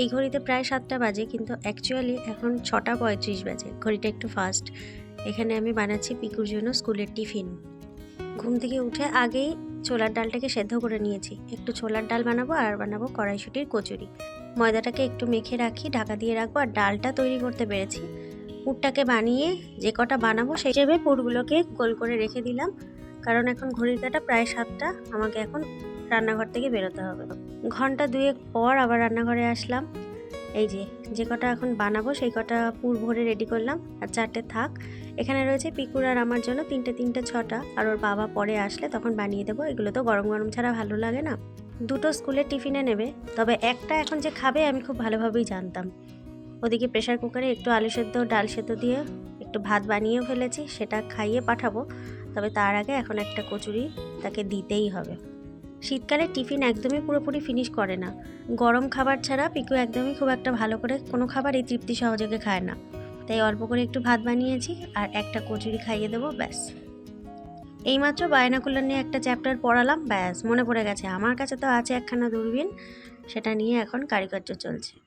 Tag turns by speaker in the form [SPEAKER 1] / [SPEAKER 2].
[SPEAKER 1] এই ঘড়িতে প্রায় সাতটা বাজে, কিন্তু অ্যাকচুয়ালি এখন ছটা পঁয়ত্রিশ বাজে। ঘড়িটা একটু ফাস্ট এখানে আমি বানাচ্ছি পিকুর জন্য স্কুলের টিফিন। ঘুম থেকে উঠে আগেই ছোলার ডালটাকে সেদ্ধ করে নিয়েছি। একটু ছোলার ডাল বানাবো আর বানাবো কড়াইশুটির কচুরি। ময়দাটাকে একটু মেখে রাখি, ঢাকা দিয়ে রাখব আর ডালটা তৈরি করতে পেরেছি। পুরটাকে বানিয়ে যে কটা বানাবো সেই হিসেবে পুরগুলোকে গোল করে রেখে দিলাম। কারণ এখন ঘড়ির কাটা প্রায় সাতটা, আমাকে এখন রান্নাঘর থেকে বেরোতে হবে। ঘণ্টা দুয়েক পর আবার রান্নাঘরে আসলাম। এই যে যে কটা এখন বানাবো সেই কটা পুর ভরে রেডি করলাম। আর চারটে থাক। এখানে রয়েছে পিকুর আর আমার জন্য তিনটে তিনটে, ছটা। আর ওর বাবা পরে আসলে তখন বানিয়ে দেবো। এগুলো তো গরম গরম ছাড়া ভালো লাগে না। দুটো স্কুলের টিফিনে নেবে। তবে একটা এখন যে খাবে আমি খুব ভালোভাবেই জানতাম। ওদিকে প্রেশার কুকারে একটু আলু সেদ্ধ, ডাল সেদ্ধ দিয়ে একটু ভাত বানিয়েও ফেলেছি। সেটা খাইয়ে পাঠাবো। তবে তার আগে এখন একটা কচুরি তাকে দিতেই হবে। শীতকালে টিফিন একদমই পুরোপুরি ফিনিশ করে না। গরম খাবার ছাড়া পিকু একদমই খুব একটা ভালো করে কোনো খাবারই তৃপ্তি সহযোগে খায় না। তাই অল্প করে একটু ভাত বানিয়েছি আর একটা কচুরি খাইয়ে দেবো, ব্যাস। এইমাত্র বায়নাকুলার নিয়ে একটা চ্যাপ্টার পড়ালাম, ব্যাস, মনে পড়ে গেছে। আমার কাছে তো আছে একখানা দূরবীন, সেটা নিয়ে এখন কারিকার্য চলছে।